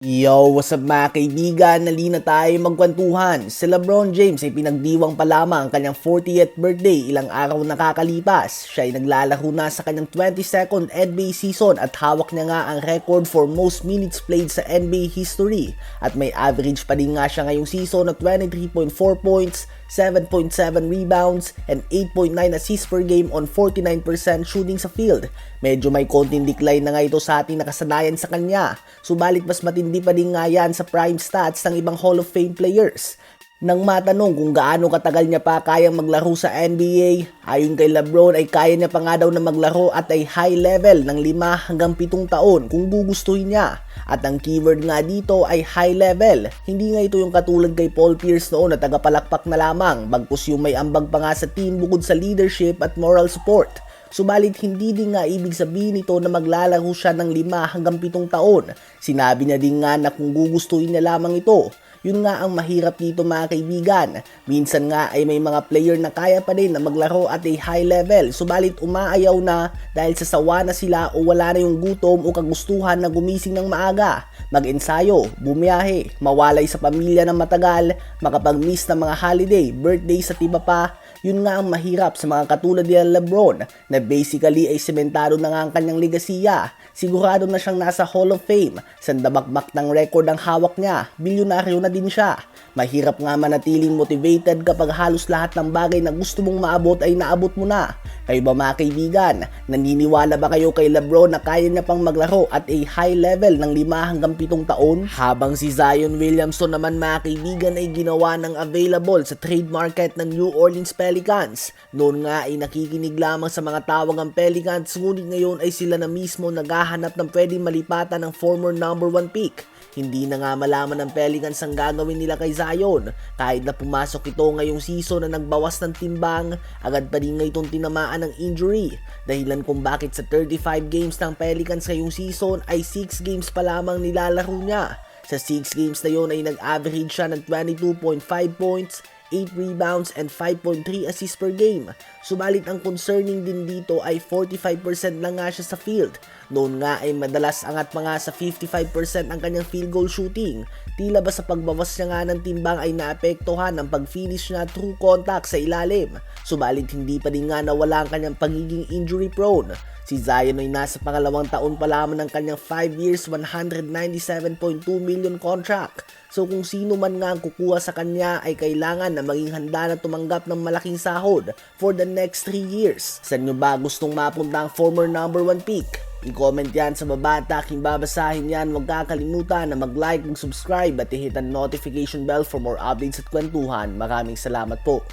Yo, what's up mga kaibigan? Nalina tayo magkwentuhan. Si Lebron James ay pinagdiwang pa lamang ang kanyang 40th birthday ilang araw nakakalipas. Siya ay naglalaro na sa kanyang 22nd NBA season at hawak niya nga ang record for most minutes played sa NBA history. At may average pa din nga siya ngayong season na 23.4 points, 7.7 rebounds, and 8.9 assists per game on 49% shooting sa field. Medyo may konting decline na nga ito sa ating nakasanayan sa kanya. Subalit mas matindi pa din nga yan sa prime stats ng ibang Hall of Fame players. Nang matanong kung gaano katagal niya pa kayang maglaro sa NBA, ayon kay Lebron ay kaya niya pa nga daw na maglaro at ay high level ng 5 hanggang 7 taon kung gugustuhin niya. At ang keyword nga dito ay high level. Hindi nga ito yung katulad kay Paul Pierce noon na tagapalakpak na lamang, bagkus yung may ambag pa nga sa team bukod sa leadership at moral support. Subalit hindi din nga ibig sabihin nito na maglalaro siya ng 5 hanggang 7 taon. Sinabi niya din nga na kung gugustuhin niya lamang ito, yun nga ang mahirap dito mga kaibigan. Minsan nga ay may mga player na kaya pa din na maglaro at a high level, subalit umaayaw na dahil sa sawa na sila o wala na yung gutom o kagustuhan na gumising ng maaga, mag-ensayo, bumiyahe, mawalay sa pamilya ng matagal, makapag-miss ng mga holiday, birthday sa tiba pa, yun nga ang mahirap sa mga katulad ni Lebron na basically ay sementado na nga ang kanyang legasiya. Sigurado na siyang nasa Hall of Fame. Sandabakbak ng record ang hawak niya. Bilyonaryo na din siya. Mahirap nga manatiling motivated kapag halos lahat ng bagay na gusto mong maabot ay naabot mo na. Kayo ba mga kaibigan, naniniwala ba kayo kay Lebron na kaya niya pang maglaro at a high level ng 5 hanggang 7 taon? Habang si Zion Williamson naman mga kaibigan ay ginawa ng available sa trade market ng New Orleans Pelicans. Noon nga ay nakikinig lamang sa mga tawag ang Pelicans ngunit ngayon ay sila na mismo naghahanap ng pwedeng malipatan ng former number 1 pick. Hindi na nga malaman ng Pelicans ang gagawin nila kay Zion. Kahit na pumasok ito ngayong season na nagbawas ng timbang, agad pa rin nga itong tinamaan ng injury. Dahilan kung bakit sa 35 games ng Pelicans ngayong season ay 6 games pa lamang nilalaro niya. Sa 6 games na yon ay nag-average siya ng 22.5 points, 8 rebounds and 5.3 assists per game. Subalit ang concerning din dito ay 45% lang nga siya sa field. Noon nga ay madalas angat pa nga sa 55% ang kanyang field goal shooting. Tila ba sa pagbawas niya nga ng timbang ay naapektuhan ng pag-finish niya through contact sa ilalim. Subalit hindi pa din nga nawala ang kanyang pagiging injury prone. Si Zion ay nasa pangalawang taon pa lamang ng kanyang 5 years 197.2 million contract. So kung sino man nga ang kukuha sa kanya ay kailangan na maging handa na tumanggap ng malaking sahod for the next 3 years. Saan nyo ba gustong mapunta ang former number 1 pick? I-comment yan sa baba at aking babasahin yan. Huwag kakalimutan na mag-like, mag-subscribe at i-hit ang notification bell for more updates at kwentuhan. Maraming salamat po.